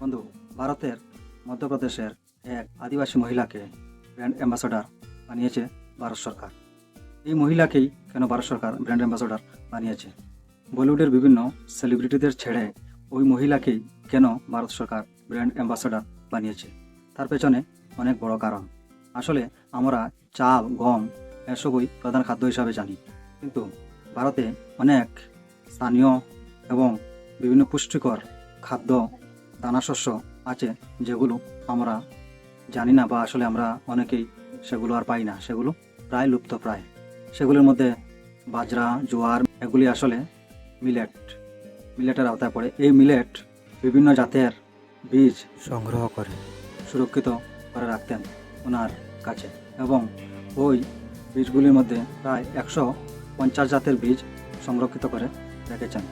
বন্ধু, ভারতের মধ্যপ্রদেশের এক আদিবাসী মহিলাকে ব্র্যান্ড অ্যাম্বাসাডার বানিয়েছে ভারত সরকার। এই মহিলাকেই কেন ভারত সরকার ব্র্যান্ড অ্যাম্বাসাডার বানিয়েছে? বলিউডের বিভিন্ন সেলিব্রিটিদের ছেড়ে ওই মহিলাকেই কেন ভারত সরকার ব্র্যান্ড অ্যাম্বাসাডার বানিয়েছে? তার পেছনে অনেক বড় কারণ। আসলে আমরা চাল, গম এসবই প্রধান খাদ্য হিসাবে জানি। কিন্তু ভারতে অনেক স্থানীয় এবং বিভিন্ন পুষ্টিকর খাদ্য দানাশস্য আছে যেগুলো আমরা জানি না বা আসলে আমরা অনেকেই সেগুলো আর পাই না। সেগুলো প্রায় লুপ্ত প্রায়। সেগুলোর মধ্যে বাজরা জোয়ার এগুলি আসলে মিলেট মিলেটের আওতায় পড়ে। এই মিলেট বিভিন্ন জাতের বীজ সংগ্রহ করে। সুরক্ষিত করে রাখতেন ওনার কাছে। এবং ওই বীজগুলির মধ্যে প্রায় একশো পঞ্চাশ জাতের বীজ সংরক্ষিত করে রেখেছেন।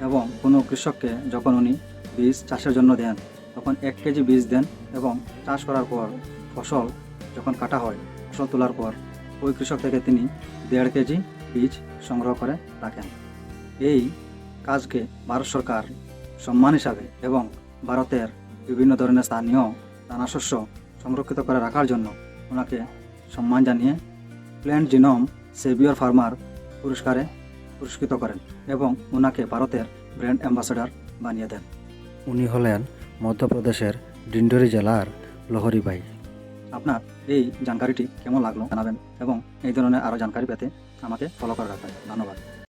এবং কোনো কৃষককে যখন উনি বীজ চাষের জন্য দেন। তখন এক কেজি বীজ দেন এবং চাষ করার পর ফসল যখন কাটা হয়, ফসল তোলার পর ওই কৃষক থেকে তিনি দেড় কেজি বীজ সংগ্রহ করে রাখেন। এই কাজকে ভারত সরকার সম্মান হিসাবে এবং ভারতের বিভিন্ন ধরনের স্থানীয় দানাশস্য সংরক্ষিত করে রাখার জন্য ওনাকে সম্মান জানিয়ে প্ল্যান্ট জিনোম সেভিয়র ফার্মার পুরস্কারে পুরস্কৃত করেন এবং ওনাকে ভারতের ব্র্যান্ড অ্যাম্বাসেডর বানিয়ে দেন। উনি হলেন মধ্যপ্রদেশের ডিন্ডোরি জেলার লহরি ভাই। আপনার এই জানকারিটি কেমন লাগল জানাবেন এবং এই ধরনের আরও জানকারি পেতে আমাকে ফলো করে রাখবেন ধন্যবাদ।